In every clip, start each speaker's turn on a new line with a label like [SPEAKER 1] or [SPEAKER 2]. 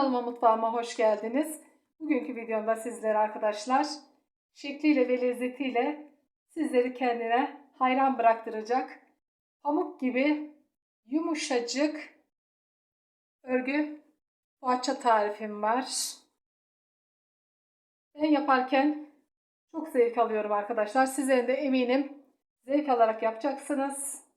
[SPEAKER 1] Kanalıma mutfağıma hoş geldiniz. Bugünkü videomda sizlere arkadaşlar şekliyle ve lezzetiyle sizleri kendine hayran bıraktıracak pamuk gibi yumuşacık örgü poğaça tarifim var. Ben yaparken çok zevk alıyorum arkadaşlar. Sizlerin de eminim zevk alarak yapacaksınız.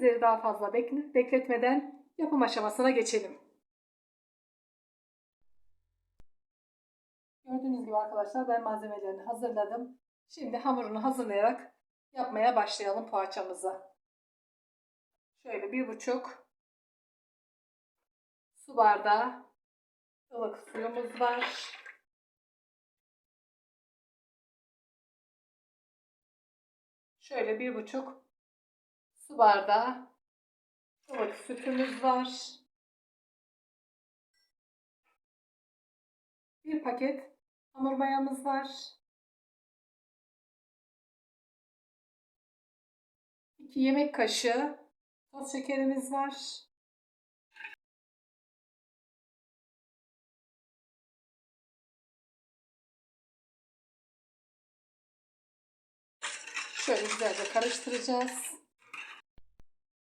[SPEAKER 1] Sizleri daha fazla bekle- bekletmeden yapım aşamasına geçelim. Gördüğünüz gibi arkadaşlar ben malzemelerini hazırladım. Şimdi hamurunu hazırlayarak yapmaya başlayalım poğaçamızı. Şöyle bir buçuk su bardağı ılık suyumuz var. Şöyle bir buçuk su bardağı ılık sütümüz var. Bir paket hamur mayamız var. 2 yemek kaşığı toz şekerimiz var. Şöyle güzelce karıştıracağız.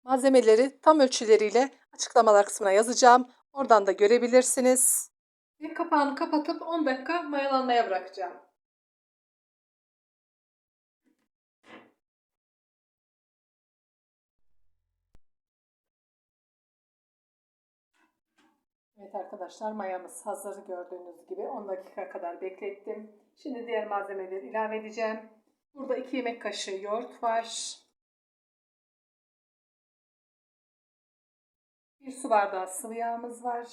[SPEAKER 1] Malzemeleri tam ölçüleriyle açıklamalar kısmına yazacağım. Oradan da görebilirsiniz. Ve kapağını kapatıp 10 dakika mayalanmaya bırakacağım. Evet arkadaşlar mayamız hazır gördüğünüz gibi 10 dakika kadar beklettim. Şimdi diğer malzemeleri ilave edeceğim. Burada 2 yemek kaşığı yoğurt var. 1 su bardağı sıvı yağımız var.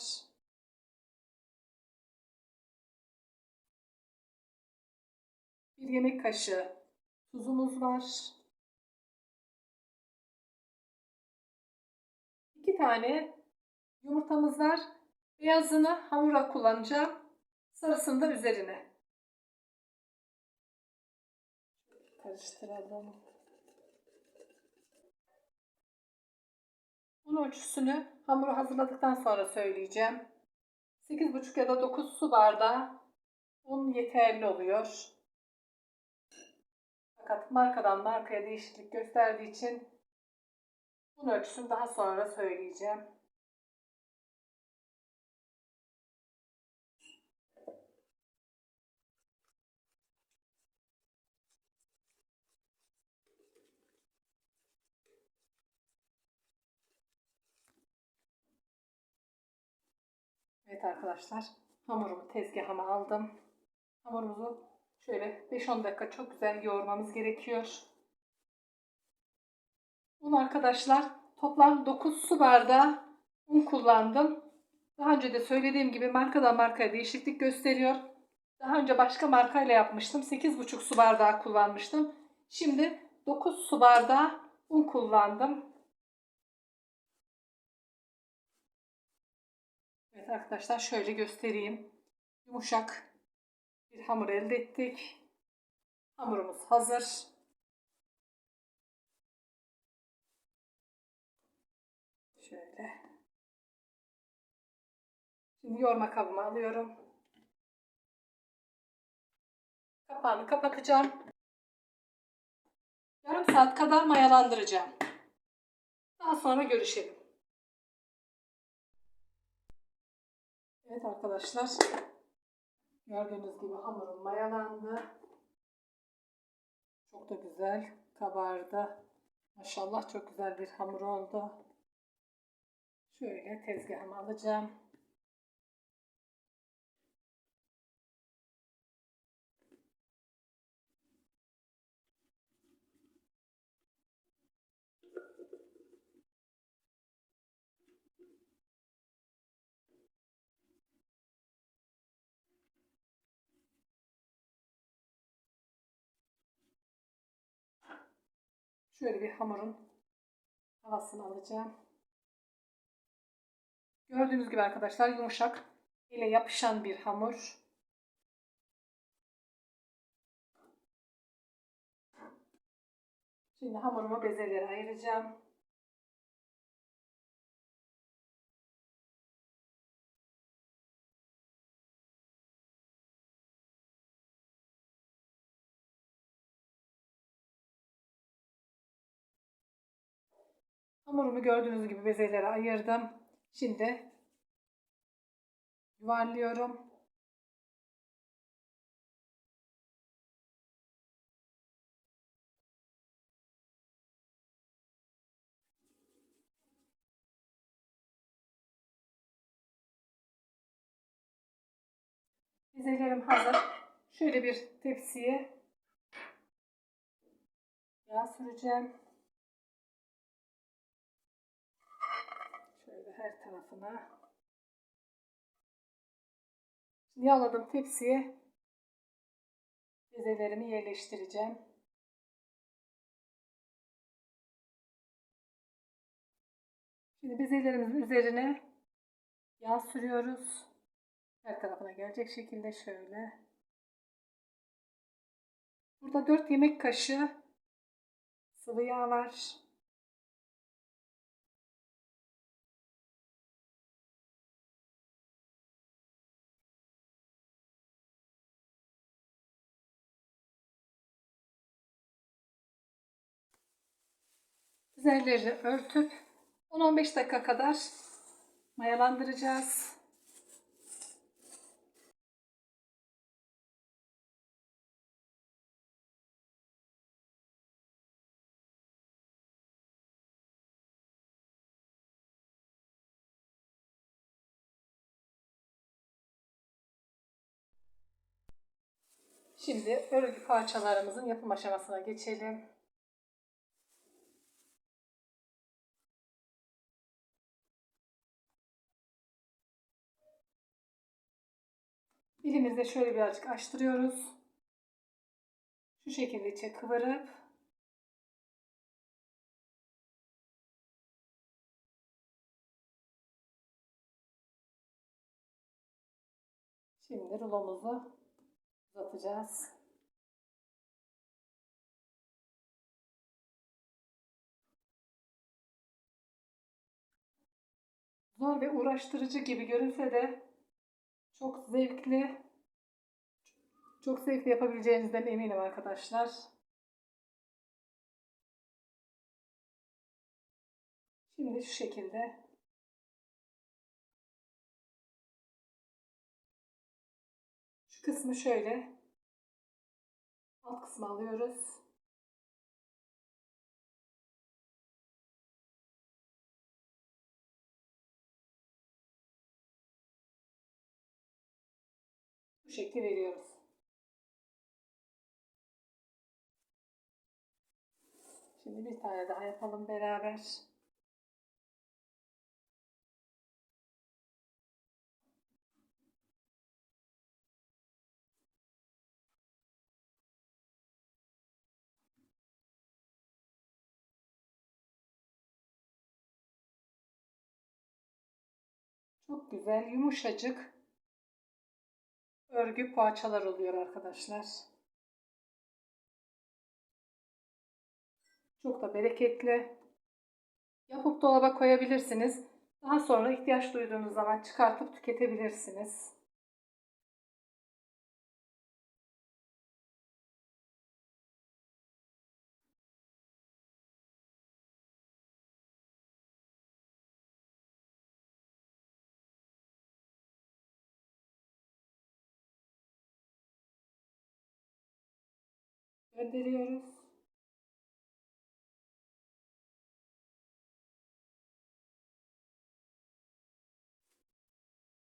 [SPEAKER 1] Bir yemek kaşığı tuzumuz var. İki tane yumurtamız var. Beyazını hamura kullanacağım. Sarısını da üzerine. Karıştıralım. Un ölçüsünü hamuru hazırladıktan sonra söyleyeceğim. 8,5 ya da 9 su bardağı un yeterli oluyor. Fakat markadan markaya değişiklik gösterdiği için un ölçüsünü daha sonra söyleyeceğim. Evet arkadaşlar hamurumu tezgahıma aldım. Hamurumuzu şöyle 5-10 dakika çok güzel yoğurmamız gerekiyor. Un arkadaşlar toplam 9 su bardağı un kullandım. Daha önce de söylediğim gibi markadan markaya değişiklik gösteriyor. Daha önce başka markayla yapmıştım. 8,5 su bardağı kullanmıştım. Şimdi 9 su bardağı un kullandım. Arkadaşlar şöyle göstereyim. Yumuşak bir hamur elde ettik. Hamurumuz hazır. Şöyle. Şimdi yoğurma kabıma alıyorum. Kapağını kapatacağım. Yarım saat kadar mayalandıracağım. Daha sonra görüşelim. Evet arkadaşlar. Gördüğünüz gibi hamurum mayalandı. Çok da güzel kabardı. Maşallah çok güzel bir hamur oldu. Şöyle tezgahıma alacağım. Şöyle bir hamurun havasını alacağım. Gördüğünüz gibi arkadaşlar yumuşak ele yapışan bir hamur. Şimdi hamurumu bezelere ayıracağım. Hamurumu gördüğünüz gibi bezelere ayırdım. Şimdi yuvarlıyorum. Bezelerim hazır. Şöyle bir tepsiye yağ süreceğim. Şöyle her tarafına. Şimdi yağladım tepsiye bezelerimi yerleştireceğim. Şimdi bezelerimizin üzerine yağ sürüyoruz. Her tarafına gelecek şekilde şöyle. Burada 4 yemek kaşığı sıvı yağ var. Üzerleri örtüp 10-15 dakika kadar mayalandıracağız. Şimdi örgü parçalarımızın yapım aşamasına geçelim. Elimizde şöyle birazcık açtırıyoruz. Şu şekilde içe kıvırıp Şimdi rulomuzu uzatacağız. Zor ve uğraştırıcı gibi görünse de çok zevkli, çok zevkli yapabileceğinizden eminim arkadaşlar. Şimdi şu şekilde şu kısmı şöyle alt kısmı alıyoruz. Şekli veriyoruz. Şimdi bir tane daha yapalım beraber. Çok güzel, yumuşacık örgü parçalar oluyor arkadaşlar. Çok da bereketli. Yapıp dolaba koyabilirsiniz. Daha sonra ihtiyaç duyduğunuz zaman çıkartıp tüketebilirsiniz. Gönderiyoruz.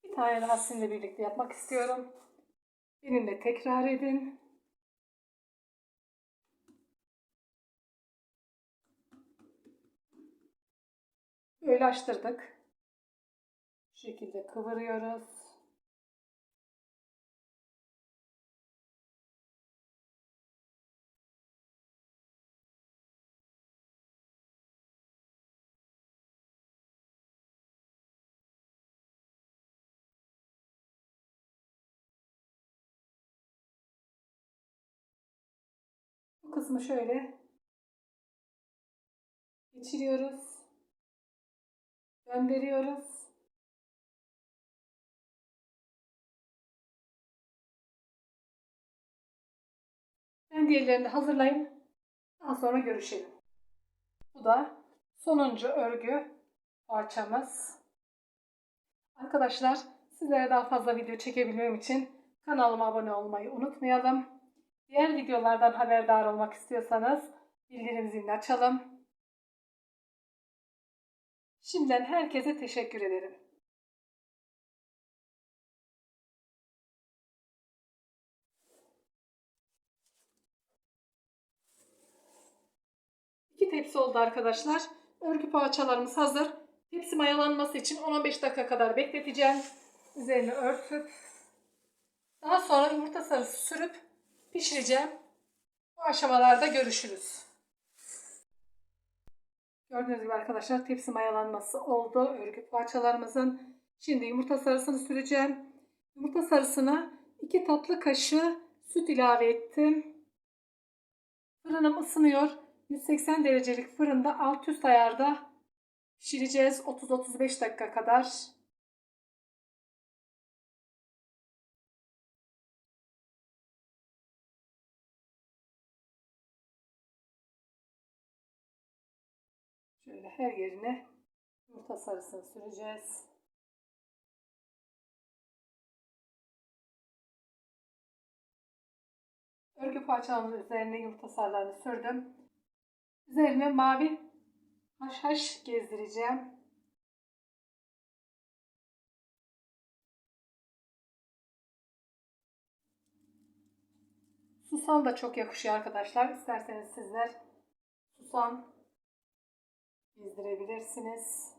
[SPEAKER 1] Bir tane daha sizinle birlikte yapmak istiyorum. Benimle tekrar edin. Böyle açtırdık. Bu şekilde kıvırıyoruz. Kısmı şöyle geçiriyoruz. Gönderiyoruz. Ben diğerlerini hazırlayayım. Daha sonra görüşelim. Bu da sonuncu örgü parçamız. Arkadaşlar sizlere daha fazla video çekebilmem için kanalıma abone olmayı unutmayalım. Diğer videolardan haberdar olmak istiyorsanız bildirim zilini açalım. Şimdiden herkese teşekkür ederim. İki tepsi oldu arkadaşlar. Örgü parçalarımız hazır. Tepsi mayalanması için 10-15 dakika kadar bekleteceğim. Üzerini örtüp daha sonra yumurta sarısı sürüp pişireceğim. Bu aşamalarda görüşürüz. Gördüğünüz gibi arkadaşlar tepsi mayalanması oldu örgü parçalarımızın. Şimdi yumurta sarısını süreceğim. Yumurta sarısına 2 tatlı kaşığı süt ilave ettim. Fırınım ısınıyor. 180 derecelik fırında alt üst ayarda pişireceğiz 30-35 dakika kadar. Şöyle her yerine yumurta sarısını süreceğiz. Örgü parçalarımın üzerine yumurta sarılarını sürdüm. Üzerine mavi haşhaş gezdireceğim. Susam da çok yakışıyor arkadaşlar. İsterseniz sizler susam gezdirebilirsiniz.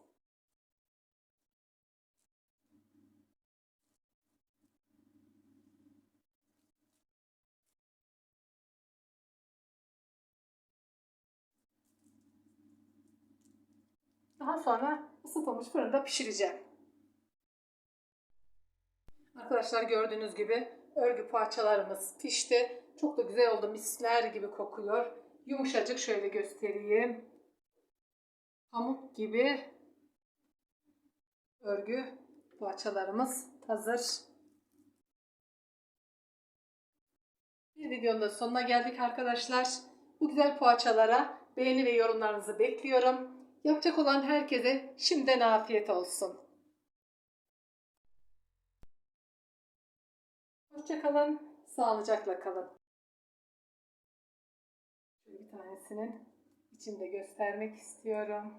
[SPEAKER 1] Daha sonra ısıtılmış fırında pişireceğim. Arkadaşlar gördüğünüz gibi örgü parçalarımız pişti. Çok da güzel oldu. Misler gibi kokuyor. Yumuşacık şöyle göstereyim. Pamuk gibi örgü parçalarımız hazır. Bir videonun da sonuna geldik arkadaşlar. Bu güzel poğaçalara beğeni ve yorumlarınızı bekliyorum. Yapacak olan herkese şimdiden afiyet olsun. Hoşçakalın, sağlıcakla kalın. Bir tanesinin içinde göstermek istiyorum.